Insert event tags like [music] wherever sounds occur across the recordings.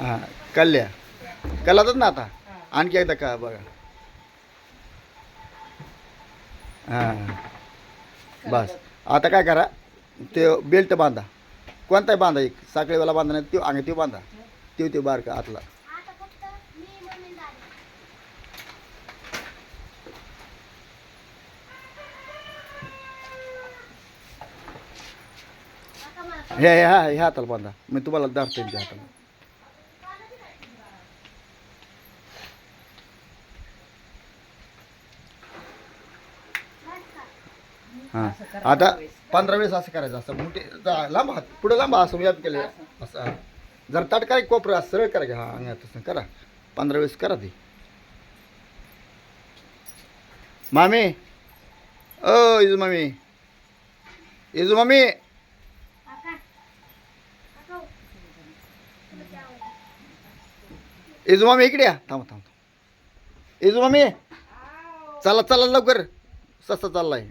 हां कल्ल्या कल्लातच ना आता? आणखी एकदा का बघा. हां. बस. आता काय करा? ते बेल्ट बांधा. कोणताही बांधा एक. साखळीवाला बांधा नाही तो अंग तो बांधा. तो ते बारका आतला. हे हे हा ह्या हाताला बांधा. मी तुम्हाला दाखते त्या हाताला. हां. आता पंधरा वेळेस असं करायचं असं मोठे लांब हात. पुढे लांब असं याद केलं. असं. हा. जर ताट काय कोपरं असं सरळ करा हा अंगात तसं करा. पंधरा वेळेस करा ते. मामी. ओ इजू मामी. इजू मामी. काका. इजू मामी इकडे या. थांब थांब थांब. इजू मामी. चला चला लवकर. सस्ता चाललाय.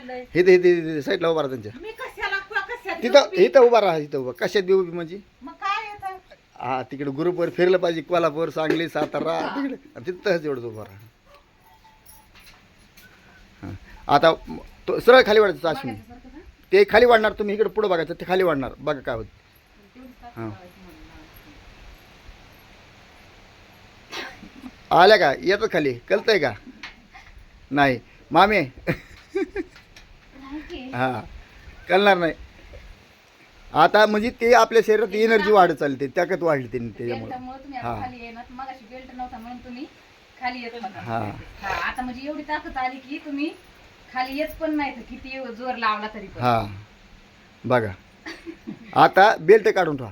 काय चाललंय. हे हे साईडला उभा राहा त्यांच्या. मी कशाला कशात तिथं इथं उभा राहा इथं उभा. कशात देऊ बी म्हणजे? मग काय येतं हा तिकडे ग्रुपवर फिरलं पाहिजे कोल्हापूर सांगली सातारा तिकडे. आणि तिथंच एवढंच उभं राहा. हां. आता म- तो सरळ खाली वाढायचं अश्विनी ते खाली वाढणार तुम्ही इकडे पुढं बघायचं ते खाली वाढणार. बघा काय होत. हां. आल्या का? येतं खाली. कळतंय का? नाही. मामे. हां. कळणार नाही. आता म्हणजे ते आपल्या शरीरात एनर्जी वाढत चालते ताकद वाढली त्यांनी त्याच्यामुळे. हा. खाली येत हा. आता म्हणजे एवढी ताकद आली की तुम्ही खाली येत पण नाही तर किती जोर लावला तरी हा. बघा. आता बेल्ट काढून ठेवा.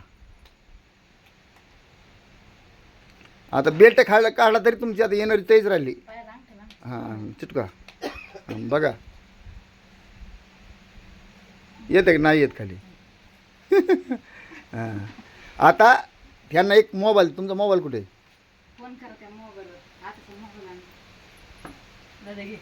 आता बेल्ट काढला काढला तरी तुमची आता एनर्जी तेच राहिली. हां चिटका बघा. येते का नाही येत खाली? हां. आता ह्यांना एक मोबाईल तुमचा मोबाईल कुठे? आहे? फोन करा त्या मोबाईलवर. आता मोबाईल आण. दादा घे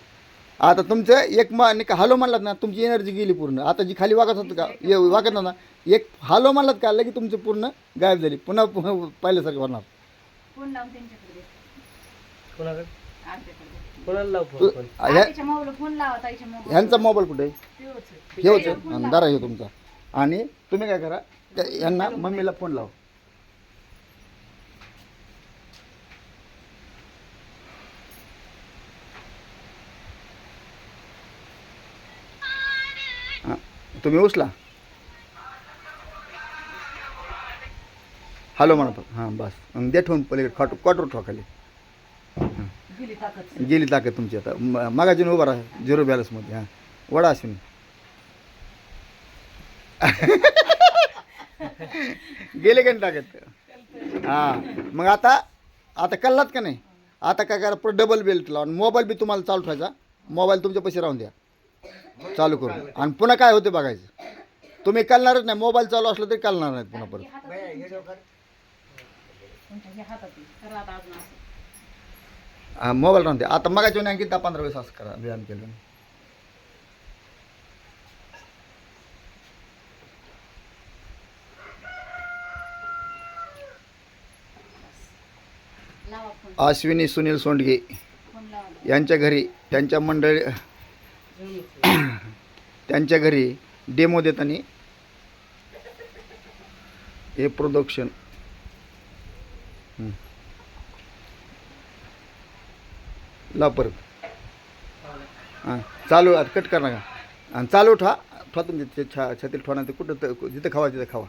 आता तुमचं एक म नाही का हॅलो म्हणलात ना तुमची एनर्जी गेली पूर्ण. आता जी खाली वागत होतं का ये वागत ना एक हॅलो म्हणलात का की तुमची पूर्ण गायब झाली. पुन्हा पुन्हा पहिल्यासारखं होणार. फोन लावून त्यांच्याकडे दे. कोणाकडे. कोणाला लाव तू- फोन पण ह्या- आत्याच्या मोबाईल फोन लावा ताईच्या मोबाईल ह्यांचा मोबाईल कुठे? आहे? आहे. हे होतं. आणि दारा हे तुमचा. आणि तुम्ही काय करा त्या- यांना मम्मीला फोन लावा. हा, तुम्ही उचला. हॅलो म्हणा. हां बस. आणि दे ठेवून पलीकडे. खॉट क्वार्टर ठेवा खाली. गेली ताकद तुमची आता. म- मागाजीन उभा राहा. झिरो बॅलन्समध्ये हां. वडा असून [laughs] गेले का नाही ताकद? हां. मग आता आता कल्लात का नाही? आता काय करा पुढे डबल बेल्ट लावून मोबाईल बी तुम्हाला चालू ठेवायचा. मोबाईल तुमच्या पैसे राहून द्या. चालू करून. आणि पुन्हा काय होते बघायचं? तुम्ही कळणारच नाही. मोबाईल चालू असलं तरी कळणार नाहीत पुन्हा परत. तुमच्या हे हातात आहे. करा आता अजून असं. हा मोबाईल राहून द्या आता मगाच्या आणखी दहा पंधरा वेळेस असं करा व्यायाम केलं. अश्विनी सुनील सोंडगे यांच्या घरी त्यांच्या मंडळी त्यांच्या घरी डेमो देताना हे प्रोडक्शन लाव परत. हां चालू आता कट कर नका आणि चालू ठेवा ठेवा तुमच्या छा छातील ठेवा ते कुठं जिथं खावा तिथं खावा.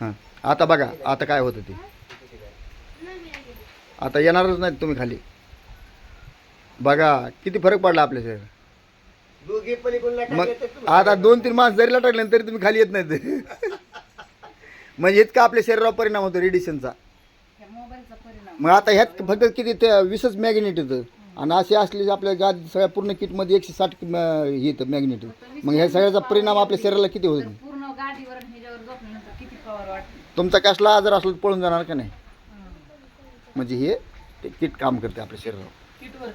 हां आता बघा आता काय होतं ते. आता येणारच नाहीत तुम्ही खाली. बघा किती फरक पडला आपल्या शरीर दोघे पलीकडून मग आता दोन तीन मास जरी लटकले ना तरी तुम्ही खाली येत नाहीत. [laughs] म्हणजे इतका आपल्या शरीरावर परिणाम होतो परिणाम मग आता ह्यात फक्त किती ते वीसच मॅग्नेट येतं. आणि असे असले आपल्या गाद सगळ्या पूर्ण किटमध्ये एकशे साठ हे येतं मॅग्नेट मग ह्या सगळ्याचा परिणाम आपल्या शरीराला किती होईल? पूर्ण गाडीवर आणि ह्याच्यावर झोपल्यानंतर किती पॉवर वाटते तुमचा कसला आजार असला तर पळून जाणार का नाही? म्हणजे हे ते किट काम करते आपल्या शरीरावर. किटवर.